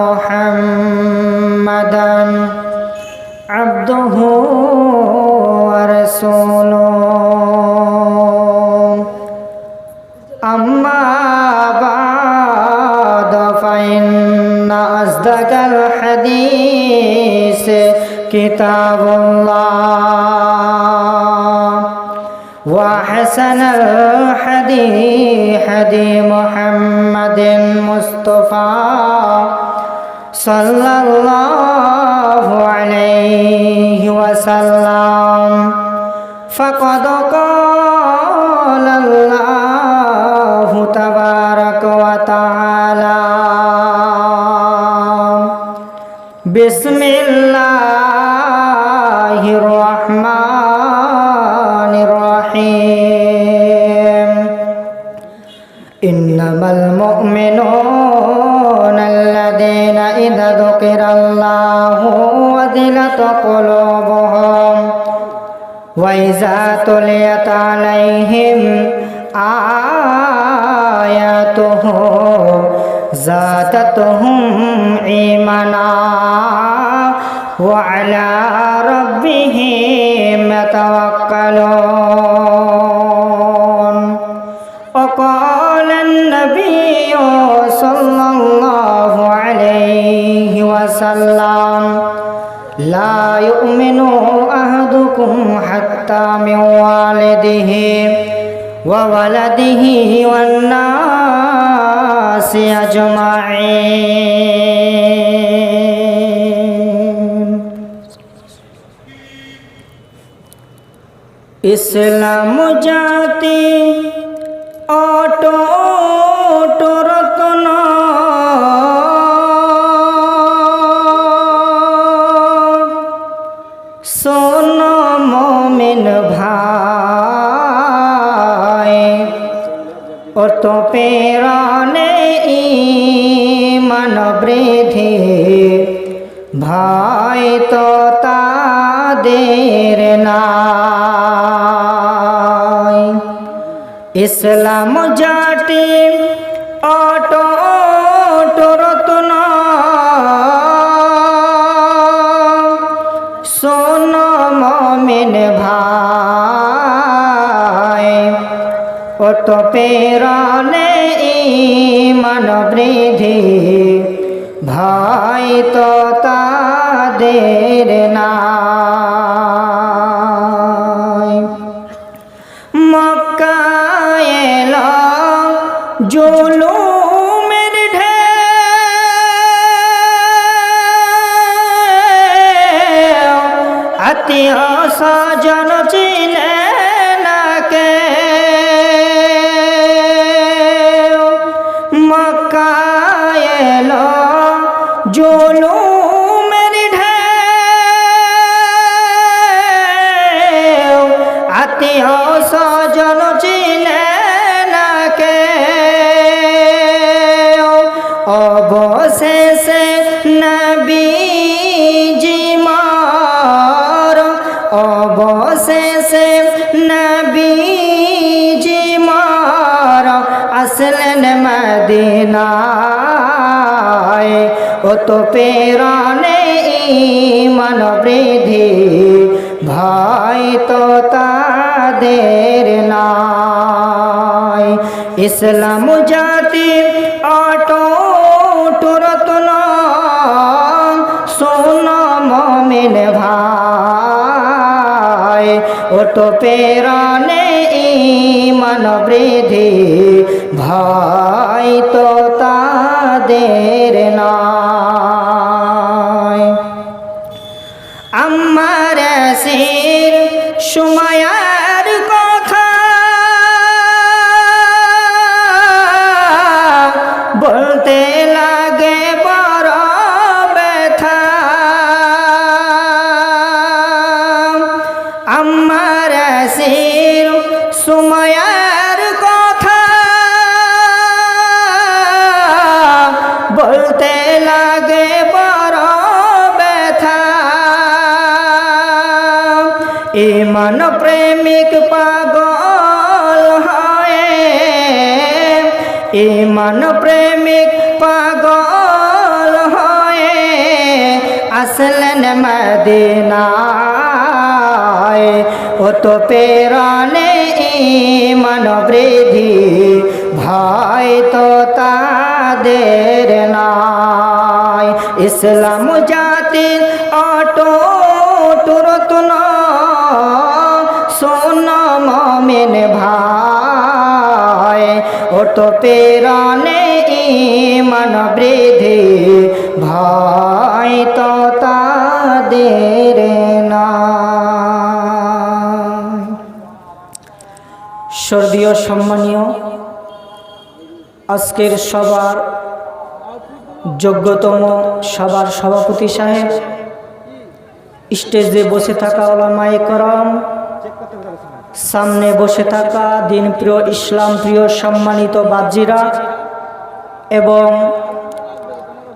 محمدا عبده ورسوله. أما بعد فإن أصدق الحديث كتاب الله وحسن الحدي حدي محمد. مصطفى صلى الله عليه وسلم فقد قال الله تبارك وتعالى بسم وإذا تليت عليهم آياته زادتهم إيمانا وعلى ربهم يتوكلون وقال النبي صلى الله عليه وسلم لا يؤمن أحدكم حتى من والده وولده والناس أجمعين إسلام جاتي auto ইসলাম জাতি auto Ratan. সোন মমিন ভাই অত প্রেরণে ইমান বৃদ্ধি ভাই তো তাদের さ ও তো পেরানে ইমান বৃদ্ধি, ভাই তো তাদের নাই। ইসলাম জাতি অটো রতন সোন মমিন ভাই। ওটো পেরানে ইমান বৃদ্ধি, ভাই তো তাদের হয় ইমান প্রেমিক পাগল আসলেন মদিনায়। ও তো প্রেরণে ইমান বৃদ্ধি ভয় তো তাদের নাই। ইসলাম জাতির অটো টুরতুন সোন মমিন ভাই। তো প্রেরণে ইমান বৃদ্ধি। ভয় তো তাদের সম্মানীয়, আজকের সবার যোগ্যতম সবার সভাপতি সাহেব, স্টেজে বসে থাকা ওলামাই করম সামনে বসে থাকা দিন প্রিয় ইসলাম প্রিয় সম্মানিত বাজিরা এবং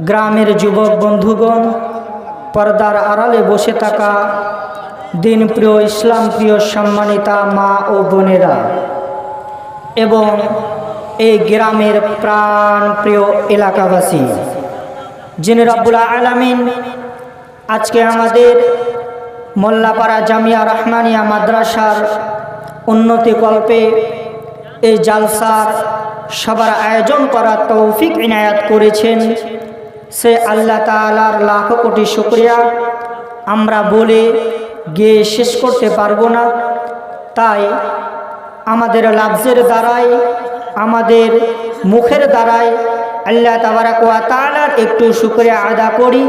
গ্রামের যুবক বন্ধুগণ, পর্দার আড়ালে বসে থাকা দিন প্রিয় ইসলাম প্রিয় সম্মানিতা মা ও বোনেরা এবং এই গ্রামের প্রাণ প্রিয় এলাকাবাসী, যিনি রব্বুল আলামিন আজকে আমাদের মোল্লাপাড়া জামিয়া রহমানিয়া মাদ্রাসার উন্নতি কল্পে এই জালসার সবার আয়োজন করার তৌফিক ইনায়াত করেছেন। সে আল্লাহ তালার লাখ কোটি শুক্রিয়া। আমরা বলে গিয়ে শেষ করতে পারব না। তাই আমাদের লাভজের দ্বারাই, আমাদের মুখের দ্বারাই আল্লাহ তাবারাকুয়া তালার একটু শুক্রিয়া আদা করি।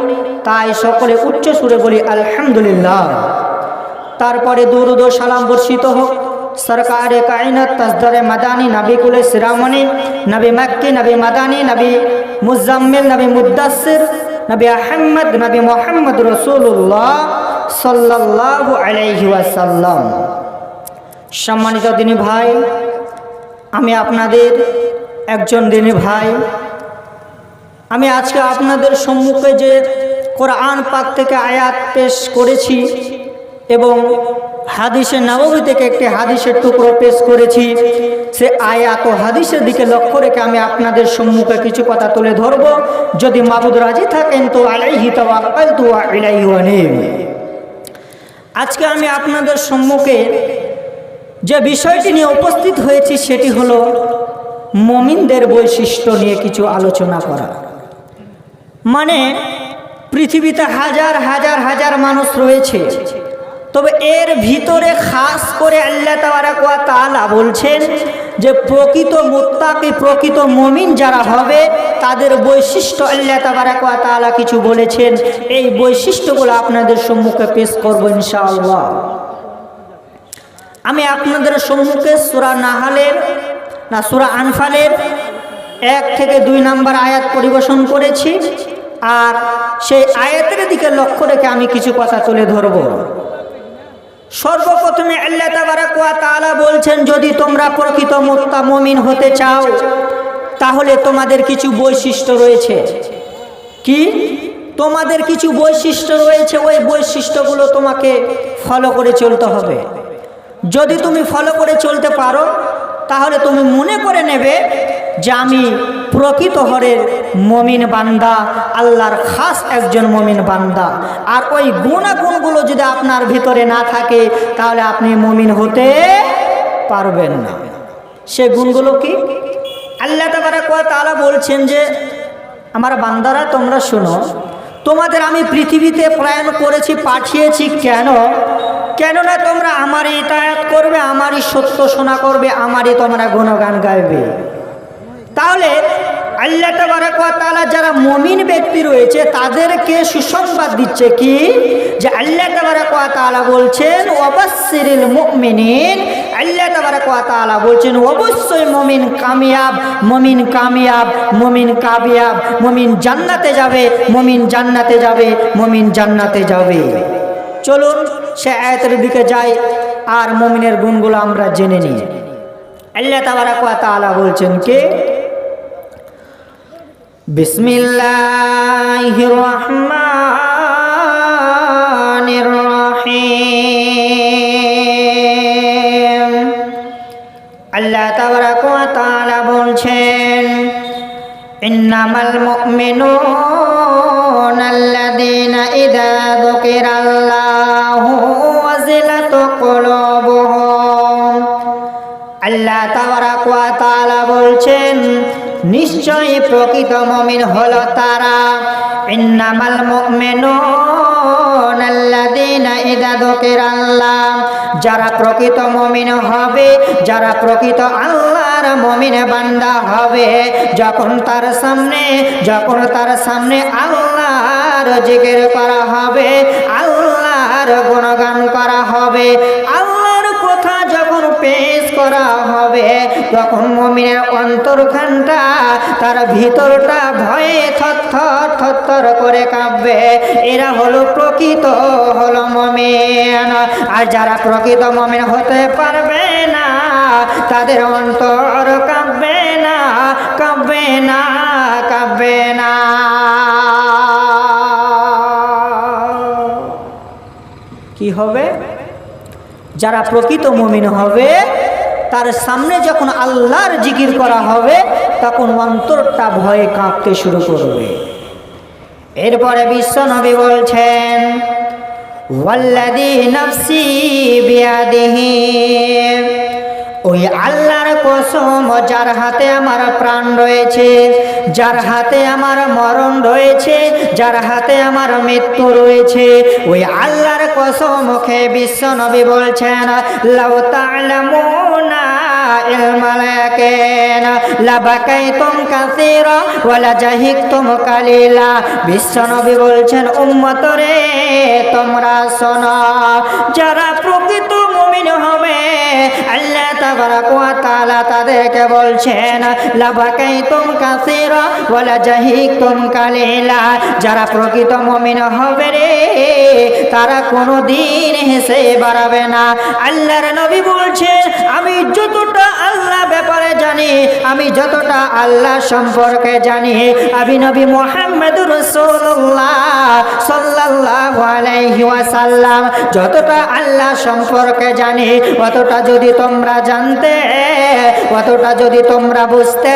তাই সকলে উচ্চ সুরে বলি, আলহামদুলিল্লাহ। তারপরে দুরুদ সালাম বর্ষিত হোক। সরকারে কায়নাত তসদরে মাদানি, নবী কুলে সিরামনি নবী মক্কি, নবী মাদানি, নবী মুজাম্মিল, নবী মুদাসির নবী আহমদ নবী মোহাম্মদ রসুল্লাহ সাল্লাল্লাহু আলাইহি ওয়াসাল্লাম। সম্মানিত দিনী ভাই, আমি আপনাদের একজন দিনী ভাই, আমি আজকে আপনাদের সম্মুখে যে কোরআন পাক থেকে আয়াত পেশ করেছি এবং হাদিসের নবমী থেকে একটি হাদিসের টুকরো পেশ করেছি। সে আয়াত ও হাদিসের দিকে লক্ষ্য রেখে আমি আপনাদের সম্মুখে কিছু কথা তুলে ধরব। যদি মাবুদ রাজি থাকেন তো আলাইহি তাওয়াক্কাল তু আলাইহি ওয়ানিব আজকে আমি আপনাদের সম্মুখে যে বিষয়টি নিয়ে উপস্থিত হয়েছি সেটি হলো মমিনদের বৈশিষ্ট্য নিয়ে কিছু আলোচনা করা। মানে পৃথিবীতে হাজার হাজার হাজার মানুষ রয়েছে। তবে এর ভিতরে খাস করে আল্লাহ তাবারাকুয়া তাআলা বলছেন যে প্রকৃত মুত্তাকি, প্রকৃত মমিন যারা হবে, তাদের বৈশিষ্ট্য আল্লাহ তাবারাকুয়া তাআলা কিছু বলেছেন। এই বৈশিষ্ট্যগুলো আপনাদের সম্মুখে পেশ করব ইনশাআল্লাহ। আমি আপনাদের সম্মুখে সুরা নাহালের, না, সুরা আনফালের এক থেকে দুই নাম্বার আয়াত পরিবেশন করেছি। আর সেই আয়াতের দিকে লক্ষ্য রেখে আমি কিছু কথা তুলে ধরব। সর্বপ্রথমে আল্লাহ তালা বলছেন, যদি তোমরা প্রকৃত মোত্তা মমিন হতে চাও, তাহলে তোমাদের কিছু বৈশিষ্ট্য রয়েছে। কি? তোমাদের কিছু বৈশিষ্ট্য রয়েছে, ওই বৈশিষ্ট্যগুলো তোমাকে ফলো করে চলতে হবে। যদি তুমি ফলো করে চলতে পারো তাহলে তুমি মনে করে নেবে যে আমি প্রকৃত হরের মমিন বান্দা, আল্লাহর খাস একজন মমিন বান্দা। আর ওই গুণাগুণগুলো যদি আপনার ভিতরে না থাকে, তাহলে আপনি মমিন হতে পারবেন না। সে গুণগুলো কি? আল্লাহ তালা বলছেন যে, আমার বান্দারা, তোমরা শোনো, তোমাদের আমি পৃথিবীতে প্রায়ণ করেছি, পাঠিয়েছি কেন? কেননা তোমরা আমারই ইতায়াত করবে, আমারই সত্য শোনা করবে, আমারই তোমরা গুণগান গাইবে। তাহলে আল্লাহ তালা যারা মমিন ব্যক্তি রয়েছে, তাদেরকে সুসংবাদ দিচ্ছে কি? যে আল্লাহ তালা বলছেন অবশ্যিরিল মুমিনিন। আল্লাহ তালা বলছেন, অবশ্যই মমিন কামিয়াব মমিন কামিয়াব মমিন কামিয়াব, মমিন জান্নাতে যাবে, মমিন জান্নাতে যাবে, মমিন জান্নাতে যাবে। চলুন, সে আয়াতের দিকে যাই আর মমিনের গুণগুলো আমরা জেনে নিই। আল্লাহ তালা বলছেন কে? বিসমিল্লাহির রহমানির রহিম আল্লাহ তাবারাক ওয়া তাআলা বলছেন, ইন্নামাল মুমিনুনা আল্লাহ তালা বলছেন, নিশ্চয়ই প্রকৃত মমিন হল তারা। ইন্নামাল মেন যারা প্রকৃত মমিন হবে, যারা প্রকৃত আল্লাহর মমিন বান্দা হবে, যখন তার সামনে, যখন তার সামনে আল্লাহর জিগের করা হবে, আল্লাহর গুণগান করা হবে, আল্লাহ পেশ করা হবে। তখন মমিনের অন্তরখানটা, তার ভিতরটা ভয়ে থরথর থরথর করে কাঁপবে। এরা হলো প্রকৃত হলো মমিন। আর যারা প্রকৃত মমিন হতে পারবে না, তাদের অন্তর কাঁপবে না কাঁপবে না কাঁপবে না। কি হবে? যারা প্রকৃত মমিন হবে, তার সামনে যখন আল্লাহর জিকির করা হবে, তখন অন্তরটা ভয়ে কাঁপতে শুরু করবে। এরপরে বিশ্ব নবী বলছেন ওয়াল্লাদি নফসি বিয়াদিহি। ওই আল্লাহর কসম, যার হাতে আমার প্রাণ রয়েছে, যার হাতে আমার মরণ রয়েছে, যার হাতে আমার মৃত্যু রয়েছে, ওই আল্লাহর কসম মুখে বিশ্ব নবী বলছেন, লাউ তা'লামুনা ইলমাল ইয়াকিন লাবাকাইতুম কাসীরা ওয়ালা জাহিকতুম কালিলা। বিশ্ব নবী বলছেন উম্মত রে তোমরা শোনো, যারা মুমিন হবে। আল্লাহ তাবারাক ওয়া তাআলা তাদেরকে বলছেন লাবাকাইতুম কাসীরা ওয়ালা জাহিকতুম কালিলা। যারা প্রকৃত মুমিন হবে রে তারা কোনো দিন হেসে বাড়াবে না। আল্লাহর নবী বলছেন আমি যতটা আল্লাহ ব্যাপারে জানি, আমি যতটা আল্লাহ সম্পর্কে জানি, আমি নবী মোহাম্মদ রসুল্লাহ যতটা আল্লাহ সম্পর্কে জানি, অতটা যদি তোমরা জানতে, অতটা যদি তোমরা বুঝতে,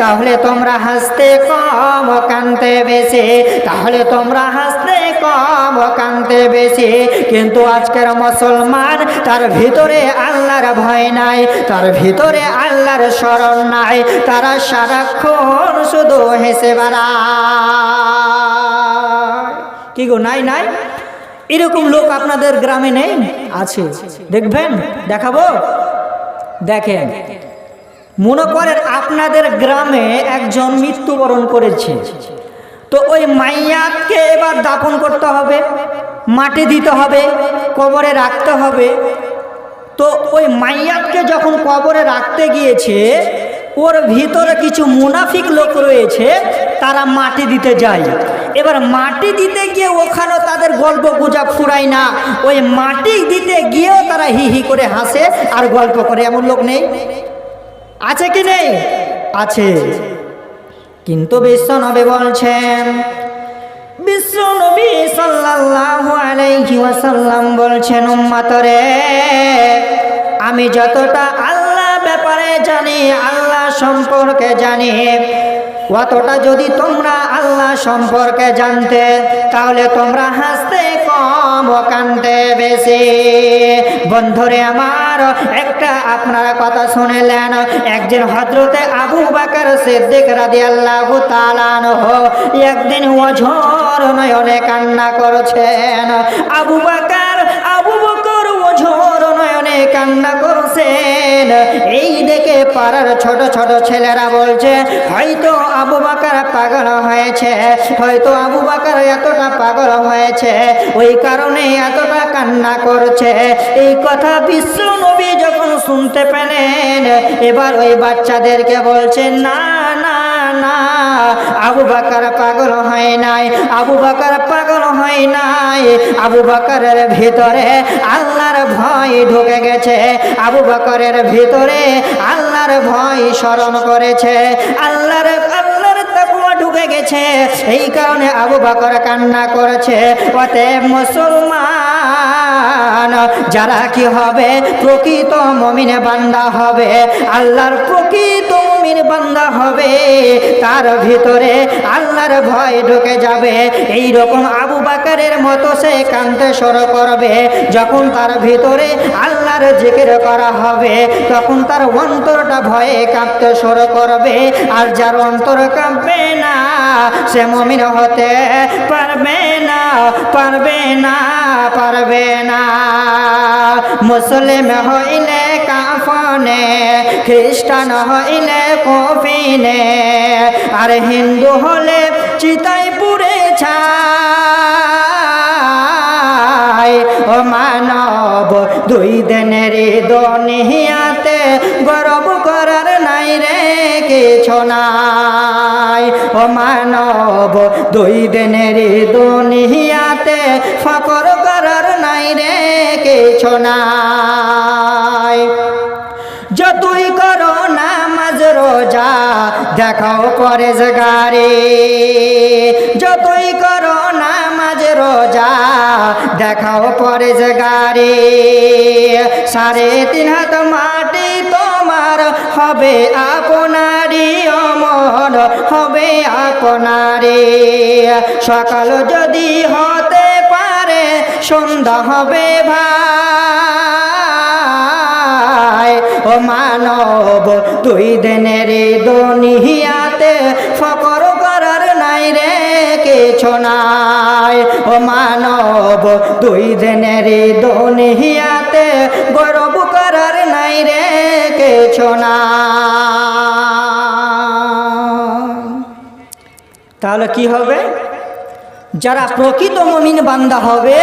তাহলে তোমরা হাসতে কম কানতে বেশি। তাহলে তোমরা হাসতে কম কানতে বেশি। কিন্তু আজকের মুসলমান, তার ভিতরে আল্লাহর ভয় নাই, তার ভিতরে আল্লাহর স্মরণ নাই। তারা সারাক্ষণ শুধু হেসে বেড়ায়। কি গো, নাই নাই? এরকম লোক আপনাদের গ্রামে নেই? আছে। দেখবেন? দেখাবো? দেখেন। মনে করেন আপনাদের গ্রামে একজন মৃত্যুবরণ করেছে। তো ওই মাইয়াতকে এবার দাপন করতে হবে, মাটি দিতে হবে, কবরে রাখতে হবে। তো ওই মাইয়াতকে যখন কবরে রাখতে গিয়েছে, ওর ভিতরে কিছু মুনাফিক লোক রয়েছে, তারা মাটি দিতে যায়। এবার মাটি দিতে গিয়ে ওখানেও তাদের গল্প গুজব ফুরায় না। ওই মাটি দিতে গিয়েও তারা হি হি করে হাসে আর গল্প করে। এমন লোক নেই? আছে কি নেই? আছে। কিন্তু বিশ্বনবী বলছেন, বিশ্বনবী সাল্লাল্লাহু আলাইহি ওয়াসাল্লাম বলছেন, উম্মতরে, আমি যতটা আল্লাহ ব্যাপারে জানি, আল্লাহ সম্পর্কে জানি, অতটা যদি তোমরা আল্লাহ সম্পর্কে জানতে, তাহলে তোমরা হাসতে কানতে বেশি। বন্ধুরে আমার, একটা আপনারা কথা শুনেলেন। একদিন হজরতে আবু বাকার সিদ্দিক রাদিয়াল্লাহু তাআলা আনহু একদিন ওঝর নয়নে কান্না করছেন। আবু বাকার, আবু বকর ওঝর নয়নে কান্না করছেন। এই দেখে পাড়ার ছোট ছোট ছেলেরা বলছে, হয়তো আবু বাকার পাগল হয়েছে, হয়তো আবু বাকার এতটা পাগল হয়েছে, ওই কারণে এতটা কান্না করছে। এই কথা বিশ্ব নবী যখন শুনতে পেলেন, এবার ওই বাচ্চাদেরকে বলছে না না না, আবু বাকার পাগল হয় নাই, আবু বাকার পাগল হয় নাই, আবু বাকারের ভিতরে আল্লাহর ভয় ঢুকে গেছে। আবু বাকারের ভিতরে আল্লাহর ভয় স্মরণ করেছে। আল্লাহর আল্লাহর তাকওয়া ঢুকে গেছে। এই কারণে আবু বাকর কান্না করেছে। অতএব মুসলমান, যারা কি হবে? প্রকৃত মমিনে বান্দা হবে। আল্লাহর প্রকৃত মুমিন বান্দা হবে, তার ভিতরে আল্লাহর ভয় ঢুকে যাবে। এই রকম আবু বাকারের মতো সে কান্তে শুরু করবে। যখন তার ভিতরে আল্লাহর জিকির করা হবে, তখন তার অন্তরটা ভয়ে কাঁপতে শুরু করবে। আর যার অন্তর কাঁপবে না, সে মমিন হতে পারবে না পারবে না পারবে না। মুসলিম হইলে কাফনে খ্রিস্টান হইলে কফিনে, আর হিন্দু হলে চিতাই পুরে ছাই। ও মানব, দুই দিনের দনিয়াতে গরব করার নাই রে কিছু নাই। ও মানব, দুই দিনের দুনিয়াতে ফকর করার নাই রে কিছু নাই। দেখাও পরে গারে যতই করো নামাজ, রোজা, দেখাও পরে গারে সাড়ে তিন হাত মাটি তোমার হবে আপনারি অমর হবে আপনারে সকাল যদি হতে পারে, সন্ধ্যা হবে ভাই। ও মানব, দুই দিনের দনিয়াতে ফকর করার নাই রে, কিছু নাই। ও মানব, দুই দিনের দনিয়াতে গরব করার নাই রে, কিছু তাহলে কি হবে? যারা প্রকৃত মমিন বান্দা হবে,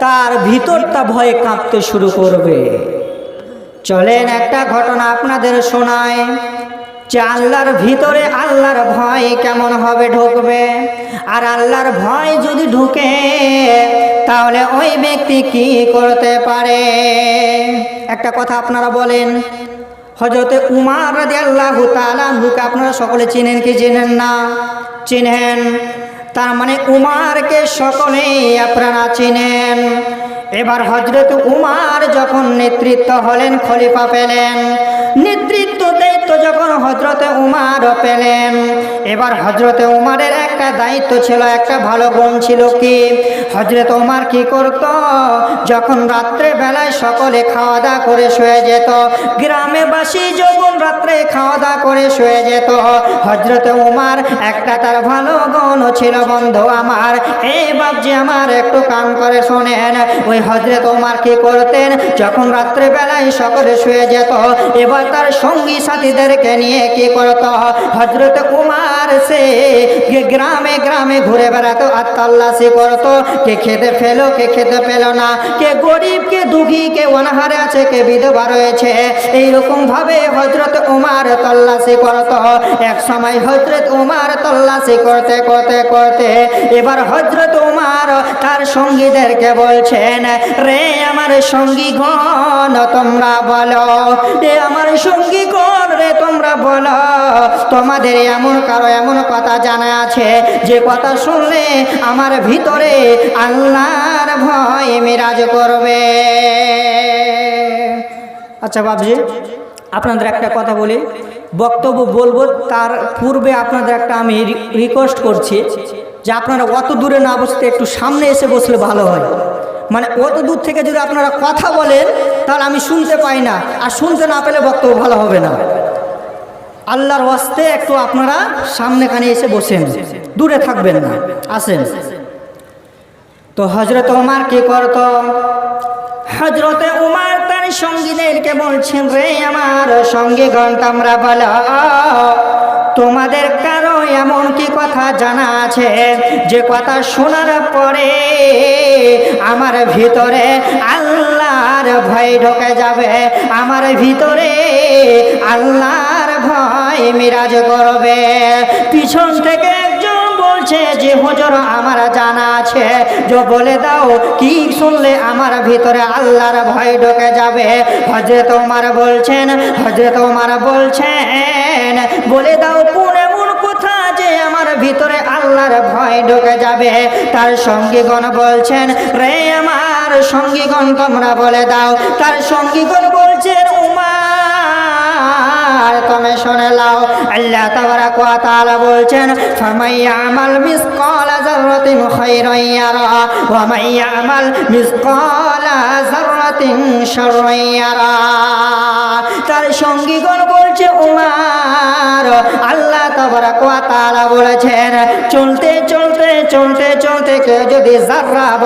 তার ভিতরটা ভয়ে কাঁপতে শুরু করবে। চলেন একটা ঘটনা আপনাদের শোনায় যে আল্লাহর ভিতরে আল্লাহর ভয় কেমন হবে ঢুকবে? আর আল্লাহর ভয় যদি ঢুকে, তাহলে ওই ব্যক্তি কি করতে পারে? একটা কথা আপনারা বলেন। হজরতে উমার রাজি আল্লাহ তালাহুকে আপনারা সকলে চিনেন কি চেনেন না? চিনেন। তার মানে উমারকে সকলেই আপনারা চিনেন। এবার হজরত উমার যখন নেতৃত্ব হলেন খলিফা পেলেন। নেতৃত্ব যখন হজরতে উমার পেলেন, এবার হজরতে উমারের একটা দায়িত্ব ছিল, একটা ভালো গুণ ছিল কি? হজরত উমার কি করত? যখন রাত্রে বেলায় সকলে খাওয়া দাওয়া করে শুয়ে যেত, গ্রামেবাসী যখন রাত্রে খাওয়া দাওয়া করে শুয়ে যেত হজরত উমার একটা তার ভালো গুণ ছিল, বন্ধু আমার, এই বাবজি আমার একটু কান করে শোনেন, ওই হজরত উমার কি করতেন? যখন রাত্রে বেলায় সকলে শুয়ে যেত, এবার তার সঙ্গী সাথীদেরকে নিয়ে কি করত? হজরত উমার সে গ্রামে গ্রামে ঘুরে বেড়াতো, আর তল্লাশি করতো। কে খেতে ফেলো কে খেতে পেল না। কে গরিব, কে দুঃখী, কে অনাহারে আছে, কে বিধবা রয়েছে। এইরকম ভাবে হজরত উমার তল্লাশি করতো। এক সময় হজরত উমার তল্লাশি করতে করতে করতে এবার হজরত উমার তার সঙ্গীদেরকে বলছেন, রে আমার সঙ্গী গণ তোমরা বলো, রে আমার সঙ্গী বলো, তোমাদের এমন কারও এমন কথা জানা আছে? যে কথা শুনলে আমার ভিতরে আল্লাহর ভয় মিরাজ করবে। আচ্ছা বাবজি, আপনাদের একটা কথা বলি। বক্তব্য বলব, তার পূর্বে আপনাদের একটা আমি রিকোয়েস্ট করছি, যে আপনারা অত দূরে না বসতে একটু সামনে এসে বসলে ভালো হয়। মানে অত দূর থেকে যদি আপনারা কথা বলেন, তাহলে আমি শুনতে পাই না। আর শুনতে না পেলে বক্তব্য ভালো হবে না। আল্লাহর ওয়াস্তে একটু আপনারা সামনেখানে এসে বসেন। দূরে থাকবেন না, আসেন। তো হজরত উমার কি করত? হজরতে উমার তার সঙ্গীদেরকে বলছেন, রে আমার সঙ্গী তোমরা বলা। তোমাদের কারও এমন কি কথা জানা আছে? যে কথা শোনার পরে আমার ভিতরে আল্লাহর ভয় ঢোকে যাবে। আমার ভিতরে আল্লাহর মিরাজ করবে। পিছন থেকে একজন বলছে যে, হুজুর, আমার জানা আছে। যে বলে দাও, কি শুনলে আমার ভিতরে আল্লাহর ভয় ঢোকে যাবে? হজরত ওমর বলছেন হজরত ওমর বলছেন, বলে দাও, কোন এমন কথা যে আমার ভিতরে আল্লাহর ভয় ঢোকে যাবে? তার সঙ্গীগণ বলছেন, রে আমার সঙ্গীগণ, তোমরা বলে দাও। তার সঙ্গীগণ বলছেন এবার তুমি শুনে লাও আল্লাহ তার সঙ্গীগণ বলছে, উমার, আল্লাহ তাবারাক ওয়া বলেছেন, চলতে চলতে চলতে চলতে কেউ যদি যাররা